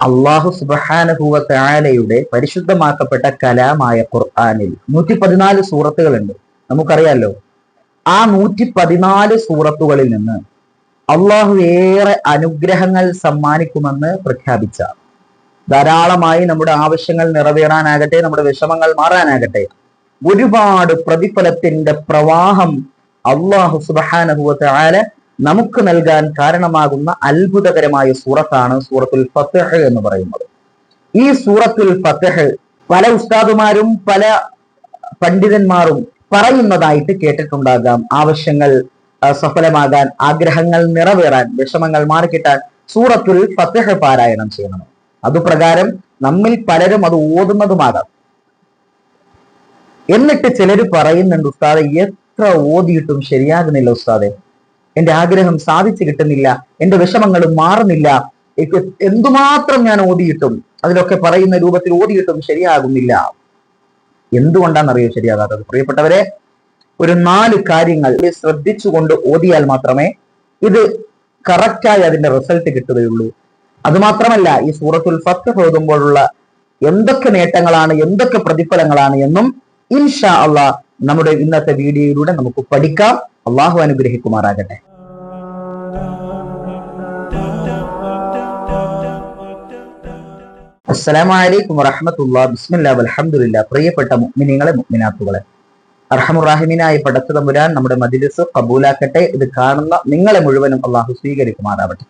അള്ളാഹു സുബാനഹുവാലയുടെ പരിശുദ്ധമാക്കപ്പെട്ട കലാമായ ഖുർആാനിൽ നൂറ്റി പതിനാല് സൂറത്തുകളുണ്ട്. നമുക്കറിയാലോ? ആ നൂറ്റി പതിനാല് സൂറത്തുകളിൽ നിന്ന് അള്ളാഹു ഏറെ അനുഗ്രഹങ്ങൾ സമ്മാനിക്കുമെന്ന് പ്രഖ്യാപിച്ച. ധാരാളമായി നമ്മുടെ ആവശ്യങ്ങൾ നിറവേറാനാകട്ടെ നമ്മുടെ വിഷമങ്ങൾ മാറാനാകട്ടെ ഒരുപാട് പ്രതിഫലത്തിന്റെ പ്രവാഹം അള്ളാഹു സുബാനുഭവത്തായ നമുക്ക് നൽകാൻ കാരണമാകുന്ന അത്ഭുതകരമായ സൂറത്താണ് സൂറത്തുൽ ഫത്തഹ് എന്ന് പറയുന്നത്. ഈ സൂറത്തുൽ ഫത്തഹ് പല ഉസ്താദുമാരും പല പണ്ഡിതന്മാരും പറയുന്നതായിട്ട് കേട്ടിട്ടുണ്ടാകാം. ആവശ്യങ്ങൾ സഫലമാകാൻ ആഗ്രഹങ്ങൾ നിറവേറാൻ വിഷമങ്ങൾ മാറിക്കിട്ടാൻ സൂറത്തുൽ ഫത്തഹ് പാരായണം ചെയ്യണം. അതുപ്രകാരം നമ്മിൽ പലരും അത് ഓതുന്നതുമാകാം. എന്നിട്ട് ചിലർ പറയുന്നുണ്ട് ഉസ്താദെ എത്ര ഓതിയിട്ടും ശരിയാകുന്നില്ല ഉസ്താദെ. എന്റെ ആഗ്രഹം സാധിച്ചു കിട്ടുന്നില്ല എന്റെ വിഷമങ്ങൾ മാറുന്നില്ല. എന്തുമാത്രം ഞാൻ ഓടിയിട്ടും അതിലൊക്കെ പറയുന്ന രൂപത്തിൽ ഓടിയിട്ടും ശരിയാകുന്നില്ല. എന്തുകൊണ്ടാണെന്നറിയോ ശരിയാകാത്തത്? പ്രിയപ്പെട്ടവരെ ഒരു നാല് കാര്യങ്ങൾ ശ്രദ്ധിച്ചുകൊണ്ട് ഓടിയാൽ മാത്രമേ ഇത് കറക്റ്റായി അതിന്റെ റിസൾട്ട് കിട്ടുകയുള്ളൂ. അതുമാത്രമല്ല ഈ സൂറത്തുൽ ഫത്ത് ഓതുമ്പോഴുള്ള എന്തൊക്കെ നേട്ടങ്ങളാണ് എന്തൊക്കെ പ്രതിഫലങ്ങളാണ് എന്നും ഇൻഷാ അള്ളാഹ് നമ്മുടെ ഇന്നത്തെ വീഡിയോയിലൂടെ നമുക്ക് പഠിക്കാം. അള്ളാഹു അനുഗ്രഹിക്കുമാറാകട്ടെ. അസ്സലാമു അലൈക്കും വറഹ്മത്തുള്ളാ പ്രിയപ്പെട്ട തമ്പുരാൻ നമ്മുടെ മജിലിസ് കബൂലാക്കട്ടെ. ഇത് കാണുന്ന നിങ്ങളെ മുഴുവനും അള്ളാഹു സ്വീകരിക്കുമാറാവട്ടെ.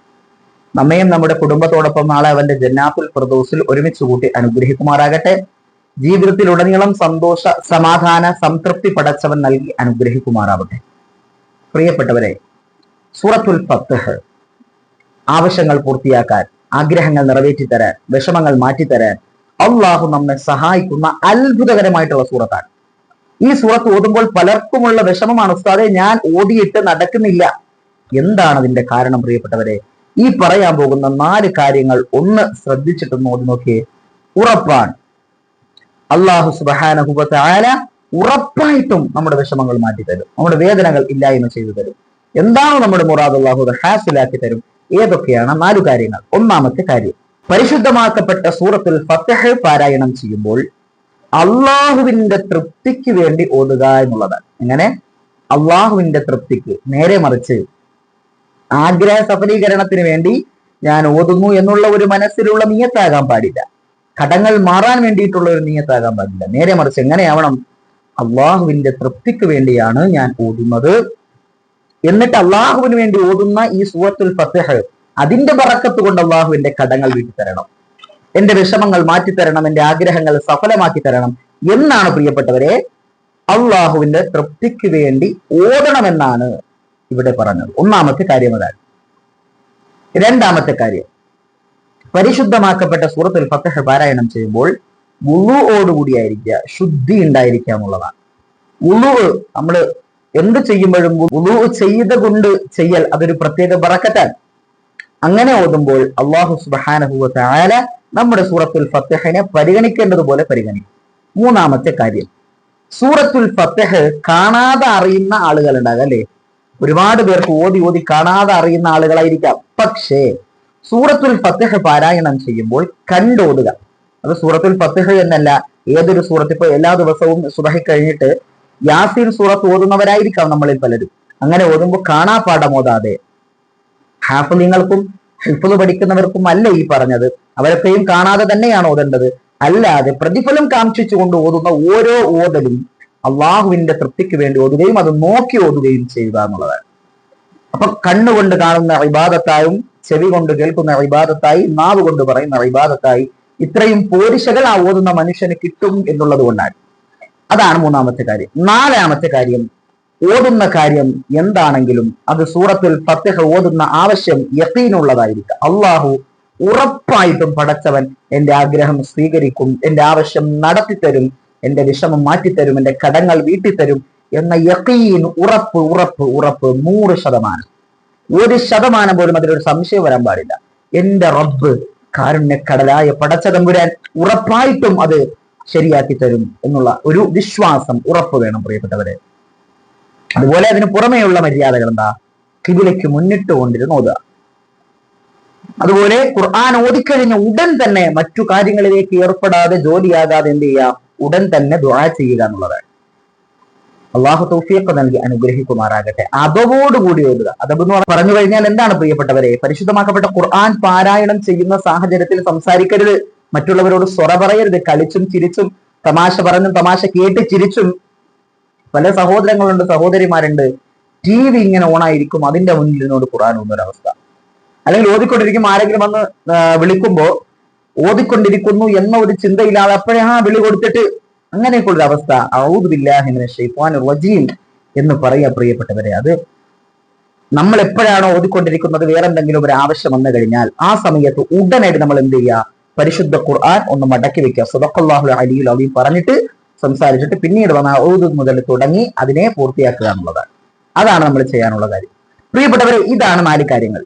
നമ്മയും നമ്മുടെ കുടുംബത്തോടൊപ്പം നാളെ അവന്റെ ജന്നാത്തുൽ പ്രദോസിൽ ഒരുമിച്ച് കൂട്ടി അനുഗ്രഹിക്കുമാറാകട്ടെ. ജീവിതത്തിലുടനീളം സന്തോഷ സമാധാന സംതൃപ്തി പടച്ചവൻ നൽകി അനുഗ്രഹിക്കുമാറാവട്ടെ. പ്രിയപ്പെട്ടവരെ സൂറത്തുൽ ഫത്തഹ് ആവശ്യങ്ങൾ പൂർത്തിയാക്കാൻ ആഗ്രഹങ്ങൾ നിറവേറ്റി തരാൻ വിഷമങ്ങൾ മാറ്റിത്തരാൻ അള്ളാഹു നമ്മെ സഹായിക്കുന്ന അത്ഭുതകരമായിട്ടുള്ള സൂറത്താണ്. ഈ സൂറത്ത് ഓതുമ്പോൾ പലർക്കുമുള്ള വിഷമമാണ് ഉസ്താദെ ഞാൻ ഓടിയിട്ട് നടക്കുന്നില്ല. എന്താണ് അതിന്റെ കാരണം പ്രിയപ്പെട്ടവരെ? ഈ പറയാൻ പോകുന്ന നാല് കാര്യങ്ങൾ ഒന്ന് ശ്രദ്ധിച്ചിട്ടൊന്ന് ഓതി നോക്കിയേ. ഉറപ്പാണ്. അള്ളാഹു സുബാനഹുബല ഉറപ്പായിട്ടും നമ്മുടെ വിഷമങ്ങൾ മാറ്റിത്തരും നമ്മുടെ വേദനകൾ ഇല്ലായ്മ ചെയ്തു തരും. എന്താണോ നമ്മുടെ മുറാദ് അള്ളാഹു ഹാസിലാക്കി തരും? ഏതൊക്കെയാണ്? നാലു കാര്യങ്ങൾ. ഒന്നാമത്തെ കാര്യം പരിശുദ്ധമാക്കപ്പെട്ട സൂറത്തുൽ ഫത്തഹ് പാരായണം ചെയ്യുമ്പോൾ അള്ളാഹുവിന്റെ തൃപ്തിക്ക് വേണ്ടി ഓതുക എന്നുള്ളതാണ്. എങ്ങനെ? അള്ളാഹുവിന്റെ തൃപ്തിക്ക്. നേരെ മറിച്ച് ആഗ്രഹ സഫലീകരണത്തിന് വേണ്ടി ഞാൻ ഓതുന്നു എന്നുള്ള ഒരു മനസ്സിലുള്ള നീയത്താകാൻ പാടില്ല. കടങ്ങൾ മാറാൻ വേണ്ടിയിട്ടുള്ള ഒരു നീയത്താകാൻ പാടില്ല. നേരെ മറിച്ച് എങ്ങനെയാവണം? അള്ളാഹുവിന്റെ തൃപ്തിക്ക് വേണ്ടിയാണ് ഞാൻ ഓതുന്നത് എന്നിട്ട് അള്ളാഹുവിന് വേണ്ടി ഓടുന്ന ഈ സൂറത്തുൽ ഫത്തഹ് അതിന്റെ പറക്കത്ത് കൊണ്ട് അള്ളാഹുവിന്റെ കടങ്ങൾ വീട്ടി തരണം എന്റെ വിഷമങ്ങൾ മാറ്റിത്തരണം എന്റെ ആഗ്രഹങ്ങൾ സഫലമാക്കി തരണം എന്നാണ് പ്രിയപ്പെട്ടവരെ അള്ളാഹുവിന്റെ തൃപ്തിക്ക് വേണ്ടി ഓടണമെന്നാണ് ഇവിടെ പറഞ്ഞത്. ഒന്നാമത്തെ കാര്യം അതാണ്. രണ്ടാമത്തെ കാര്യം പരിശുദ്ധമാക്കപ്പെട്ട സൂറത്തുൽ ഫത്തഹ് പാരായണം ചെയ്യുമ്പോൾ വുളുവോടുകൂടിയായിരിക്കുക ശുദ്ധി ഉണ്ടായിരിക്കുക എന്നുള്ളതാണ്. ഉളുവ് നമ്മൾ എന്ത് ചെയ്യുമ്പോഴും ഉളുവ് ചെയ്ത കൊണ്ട് ചെയ്യൽ അതൊരു പ്രത്യേക ബറക്കറ്റാണ് അങ്ങനെ ഓതുമ്പോൾ അള്ളാഹു സുബാനഹുവ താല നമ്മുടെ സൂറത്തുൽ ഫത്തഹിനെ പരിഗണിക്കേണ്ടതുപോലെ പരിഗണിക്കും. മൂന്നാമത്തെ കാര്യം സൂറത്തുൽ ഫത്തഹ് കാണാതെ അറിയുന്ന ആളുകൾ ഉണ്ടാകും അല്ലെ? ഒരുപാട് പേർക്ക് ഓതി ഓതി കാണാതെ അറിയുന്ന ആളുകളായിരിക്കാം. പക്ഷേ സൂറത്തുൽ ഫത്തഹ് പാരായണം ചെയ്യുമ്പോൾ കണ്ടോതുക. അത് സൂറത്തിൽ പത്തിഹ എന്നല്ല. ഏതൊരു സൂറത്ത് ഇപ്പൊ എല്ലാ ദിവസവും സുബഹി കഴിഞ്ഞിട്ട് യാസീൻ സൂറത്ത് ഓതുന്നവരായിരിക്കാം നമ്മളിൽ പലരും. അങ്ങനെ ഓതുമ്പോൾ കാണാപ്പാടം ഓതാതെ. ഹാഫലിങ്ങൾക്കും ഹിഫ്ള് പഠിക്കുന്നവർക്കും അല്ല ഈ പറഞ്ഞത്. അവരൊക്കെയും കാണാതെ തന്നെയാണ് ഓതേണ്ടത്. അല്ലാതെ പ്രതിഫലം കാക്ഷിച്ചുകൊണ്ട് ഓതുന്ന ഓരോ ഓതലും അള്ളാഹുവിന്റെ തൃപ്തിക്ക് വേണ്ടി ഓതുകയും അത് നോക്കി ഓതുകയും ചെയ്യുക എന്നുള്ളതാണ്. അപ്പൊ കണ്ണുകൊണ്ട് കാണുന്ന ഇബാദത്തായും ചെവി കൊണ്ട് കേൾക്കുന്ന ഇബാദത്തായി നാവ് കൊണ്ട് പറയുന്ന ഇബാദത്തായി ഇത്രയും പോരിശകൾ ആ ഓതുന്ന മനുഷ്യന് കിട്ടും എന്നുള്ളത് കൊണ്ടാണ്. അതാണ് മൂന്നാമത്തെ കാര്യം. നാലാമത്തെ കാര്യം ഓതുന്ന കാര്യം എന്താണെങ്കിലും അത് സൂറത്തിൽ ഫത്തിഹ ഓതുന്ന ആവശ്യം യത്തീനുള്ളതായിരിക്കും അള്ളാഹു ഉറപ്പായിട്ടും പടച്ചവൻ എന്റെ ആഗ്രഹം സ്വീകരിക്കും എന്റെ ആവശ്യം നടത്തിത്തരും എന്റെ വിഷമം മാറ്റിത്തരും എന്റെ കടങ്ങൾ വീട്ടിത്തരും എന്ന യക്കീൻ ഉറപ്പ് ഉറപ്പ് ഉറപ്പ് നൂറ് ശതമാനം. ഒരു ശതമാനം പോലും അതിലൊരു സംശയം വരാൻ പാടില്ല. എന്റെ റബ്ബ് കാരുണ്യക്കടലായ പടച്ചതമ്പുരാൻ ഉറപ്പായിട്ടും അത് ശരിയാക്കി തരും എന്നുള്ള ഒരു വിശ്വാസം ഉറപ്പ് വേണം പ്രിയപ്പെട്ടവരെ. അതുപോലെ അതിന് പുറമേയുള്ള മര്യാദകൾ എന്താ? കിബിലയ്ക്ക് മുന്നിട്ട് കൊണ്ടിരുന്ന് ഓതുക. അതുപോലെ ഖുർആൻ ഓതിക്കഴിഞ്ഞ ഉടൻ തന്നെ മറ്റു കാര്യങ്ങളിലേക്ക് ഏർപ്പെടാതെ ജോലിയാകാതെ എന്ത് ചെയ്യുക? ഉടൻ തന്നെ ദുആ ചെയ്യുക എന്നുള്ളതാണ്. അള്ളാഹു തൗഫീഖ് നൽകി അനുഗ്രഹിക്കുമാറാകട്ടെ. അതവോടുകൂടി ഓതുക. അതബ് എന്ന് പറഞ്ഞു കഴിഞ്ഞാൽ എന്താണ് പ്രിയപ്പെട്ടവരെ? പരിശുദ്ധമാക്കപ്പെട്ട ഖുർആൻ പാരായണം ചെയ്യുന്ന സാഹചര്യത്തിൽ സംസാരിക്കരുത്. മറ്റുള്ളവരോട് സ്വറ പറയരുത്. കളിച്ചും ചിരിച്ചും തമാശ പറഞ്ഞും തമാശ കേട്ട് ചിരിച്ചും. പല സഹോദരങ്ങളുണ്ട് സഹോദരിമാരുണ്ട്. ടി വി ഇങ്ങനെ ഓണായിരിക്കും. അതിന്റെ മുന്നിൽ നിന്നോട് ഖുർആൻ ഒന്നൊരവസ്ഥ അല്ലെങ്കിൽ ഓതിക്കൊണ്ടിരിക്കും. ആരെങ്കിലും വന്ന് വിളിക്കുമ്പോൾ ഓതിക്കൊണ്ടിരിക്കുന്നു എന്ന ഒരു ചിന്തയില്ലാതെ അപ്പോഴേ ആ വിളി കൊടുത്തിട്ട് അങ്ങനെയൊക്കെ ഒരു അവസ്ഥ റജീം എന്ന് പറയുക പ്രിയപ്പെട്ടവരെ. അത് നമ്മൾ എപ്പോഴാണോ ഓതിക്കൊണ്ടിരിക്കുന്നത്? വേറെ എന്തെങ്കിലും ഒരു ആവശ്യം വന്നു കഴിഞ്ഞാൽ ആ സമയത്ത് ഉടനായിട്ട് നമ്മൾ എന്ത് ചെയ്യുക? പരിശുദ്ധ ഖുർആൻ ഒന്ന് മടക്കി വെക്കുക. സുബഖല്ലാഹു അലിയിൽ അലീം പറഞ്ഞിട്ട് സംസാരിച്ചിട്ട് പിന്നീട് വന്ന ഔദ് മുതൽ തുടങ്ങി അതിനെ പൂർത്തിയാക്കുക എന്നുള്ളതാണ് അതാണ് നമ്മൾ ചെയ്യാനുള്ള കാര്യം. പ്രിയപ്പെട്ടവരെ ഇതാണ് നാല് കാര്യങ്ങൾ.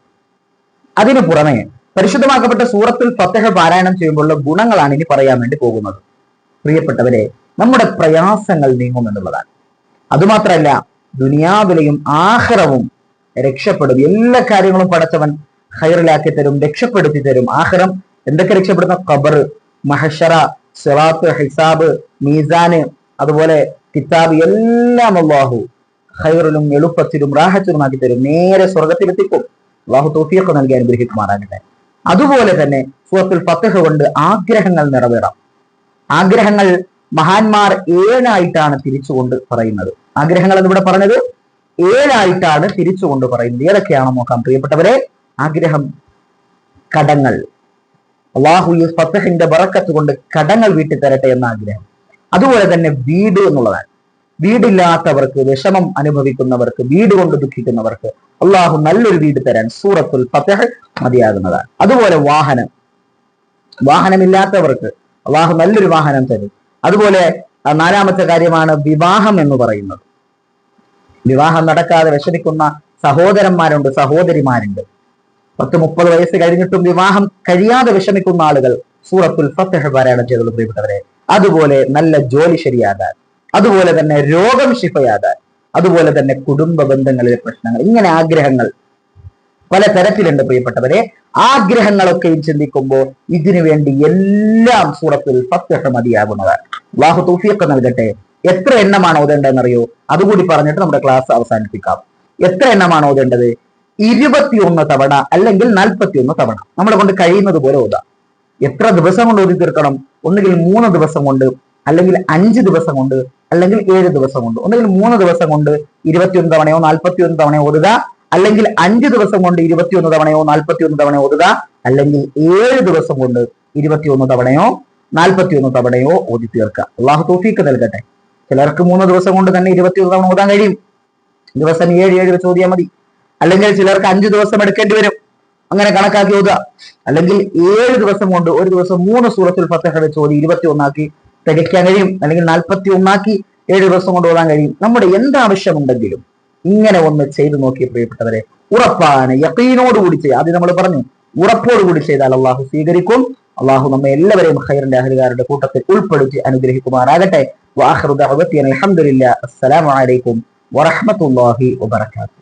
അതിനു പുറമെ പരിശുദ്ധമാക്കപ്പെട്ട സൂറത്തിൽ ഫത്തഹ പാരായണം ചെയ്യുമ്പോഴുള്ള ഗുണങ്ങളാണ് ഇനി പറയാൻ വേണ്ടി പോകുന്നത്. പ്രിയപ്പെട്ടവരെ നമ്മുടെ പ്രയാസങ്ങൾ നീങ്ങും എന്നുള്ളതാണ്. അതുമാത്രമല്ല ദുനിയാവിലെയും ആഹ്റവും രക്ഷപ്പെടും. എല്ലാ കാര്യങ്ങളും പടച്ചവൻ ഹൈറിലാക്കി തരും രക്ഷപ്പെടുത്തി തരും. ആഹ്റം എന്തൊക്കെ രക്ഷപ്പെടുന്ന ഖബർ മഹഷറ സിറാത്ത് ഹിസാബ് മീസാന് അതുപോലെ കിതാബ് എല്ലാം അള്ളാഹു ഹൈറിലും എളുപ്പത്തിലും റാഹച്ചുമാക്കി തരും. നേരെ സ്വർഗത്തിലെത്തിക്കും അള്ളാഹു തോഫിയൊക്കെ നൽകി അനുഗ്രഹിക്കുമാറാകട്ടെ. അതുപോലെ തന്നെ സൂറത്തുൽ ഫത്തഹ് കൊണ്ട് ആഗ്രഹങ്ങൾ നിറവേറാം. ആഗ്രഹങ്ങൾ മഹാന്മാർ ഏഴായിട്ടാണ് തിരിച്ചുകൊണ്ട് പറയുന്നത്. ആഗ്രഹങ്ങൾ എന്നിവിടെ പറഞ്ഞത് ഏഴായിട്ടാണ് തിരിച്ചുകൊണ്ട് പറയുന്നത്. ഏതൊക്കെയാണോ നോക്കാം. പ്രിയപ്പെട്ടവരെ ആഗ്രഹം കടങ്ങൾ. അള്ളാഹു ഈ ഫത്തഹിന്റെ ബറക്കത്ത് കൊണ്ട് കടങ്ങൾ വീട്ടിൽ തരട്ടെ എന്ന ആഗ്രഹം. അതുപോലെ തന്നെ വീട് എന്നുള്ളതാണ്. വീടില്ലാത്തവർക്ക് വിഷമം അനുഭവിക്കുന്നവർക്ക് വീട് കൊണ്ട് ദുഃഖിക്കുന്നവർക്ക് അള്ളാഹു നല്ലൊരു വീട് തരാൻ സൂറത്തുൽ ഫത്തഹ് മതിയാകുന്നതാണ്. അതുപോലെ വാഹനം. വാഹനമില്ലാത്തവർക്ക് അള്ളാഹു നല്ലൊരു വാഹനം തരും. അതുപോലെ നാലാമത്തെ കാര്യമാണ് വിവാഹം എന്ന് പറയുന്നത്. വിവാഹം നടക്കാതെ വിഷമിക്കുന്ന സഹോദരന്മാരുണ്ട് സഹോദരിമാരുണ്ട്. പത്ത് മുപ്പത് വയസ്സ് കഴിഞ്ഞിട്ടും വിവാഹം കഴിയാതെ വിഷമിക്കുന്ന ആളുകൾ സൂറത്തുൽ ഫത്തഹ് പാരായണം ചെയ്തുള്ള പ്രിയപ്പെട്ടവരെ അതുപോലെ നല്ല ജോലി ശരിയാകാൻ അതുപോലെ തന്നെ രോഗം ശിഫയാകാൻ അതുപോലെ തന്നെ കുടുംബ ബന്ധങ്ങളിലെ പ്രശ്നങ്ങൾ ഇങ്ങനെ ആഗ്രഹങ്ങൾ പല തരത്തിലുണ്ട് പ്രിയപ്പെട്ടവരെ. ആഗ്രഹങ്ങളൊക്കെയും ചിന്തിക്കുമ്പോൾ ഇതിനു വേണ്ടി എല്ലാം സൂറത്തിൽ ഫത്തഹ മതിയാകുന്നതാണ് വാഹു തൗഫീഖ് നൽകട്ടെ. എത്ര എണ്ണമാണ് ഓതേണ്ടതെന്നറിയോ? അതുകൂടി പറഞ്ഞിട്ട് നമ്മുടെ ക്ലാസ് അവസാനിപ്പിക്കാം. എത്ര എണ്ണമാണ് ഓതേണ്ടത്? ഇരുപത്തിയൊന്ന് തവണ അല്ലെങ്കിൽ നാൽപ്പത്തിയൊന്ന് തവണ. നമ്മളെ കൊണ്ട് കഴിയുന്നത് പോലെ ഓതാം. എത്ര ദിവസം കൊണ്ട് ഓതി തീർക്കണം? ഒന്നുകിൽ മൂന്ന് ദിവസം കൊണ്ട് അല്ലെങ്കിൽ അഞ്ച് ദിവസം കൊണ്ട് അല്ലെങ്കിൽ ഏഴ് ദിവസം കൊണ്ട് ഒന്നുകിൽ മൂന്ന് ദിവസം കൊണ്ട് ഇരുപത്തിയൊന്ന് തവണയോ നാൽപ്പത്തിയൊന്ന് തവണയോ ഓതുക. അല്ലെങ്കിൽ അഞ്ച് ദിവസം കൊണ്ട് ഇരുപത്തിയൊന്ന് തവണയോ നാൽപ്പത്തിയൊന്ന് തവണയോ ഓതുക. അല്ലെങ്കിൽ ഏഴ് ദിവസം കൊണ്ട് ഇരുപത്തിയൊന്ന് തവണയോ നാൽപ്പത്തിയൊന്ന് തവണയോ ഓതി തീർക്കുക. അള്ളാഹു തോഫീക്ക് നൽകട്ടെ. ചിലർക്ക് മൂന്ന് ദിവസം കൊണ്ട് തന്നെ ഇരുപത്തിയൊന്ന് തവണ ഓതാൻ കഴിയും. ദിവസം ഏഴ് ഏഴ് വെച്ച് ഓതിയാൽ മതി. അല്ലെങ്കിൽ ചിലർക്ക് അഞ്ച് ദിവസം എടുക്കേണ്ടി വരും. അങ്ങനെ കണക്കാക്കി ഓതുക. അല്ലെങ്കിൽ ഏഴ് ദിവസം കൊണ്ട് ഒരു ദിവസം മൂന്ന് സൂറത്തിൽ ഫത്തഹ വെച്ച് ഓതി ഇരുപത്തി ഒന്നാക്കി തികയ്ക്കാൻ കഴിയും. അല്ലെങ്കിൽ നാൽപ്പത്തി ഒന്നാക്കി ഏഴ് ദിവസം കൊണ്ട് ഓതാൻ കഴിയും. നമ്മുടെ എന്താവശ്യമുണ്ടെങ്കിലും ഇങ്ങനെ ഒന്ന് ചെയ്തു നോക്കിയ പ്രിയപ്പെട്ടവരെ. ഉറപ്പാണ് യക്കീനോടുകൂടി ചെയ്യുക ആദ്യം നമ്മൾ പറഞ്ഞു ഉറപ്പോടുകൂടി ചെയ്താൽ അള്ളാഹു സ്വീകരിക്കും. അള്ളാഹു നമ്മെ എല്ലാവരെയും ഖൈറിന്റെ അഹലുകാരുടെ കൂട്ടത്തിൽ ഉൾപ്പെടുത്തി അനുഗ്രഹിക്കുമാറാകട്ടെ. വാഹൃദ അലഹമുല്ല അസ്സലാമലൈക്കും വറഹമത്തല്ലാഹി വബർക്കാത്തു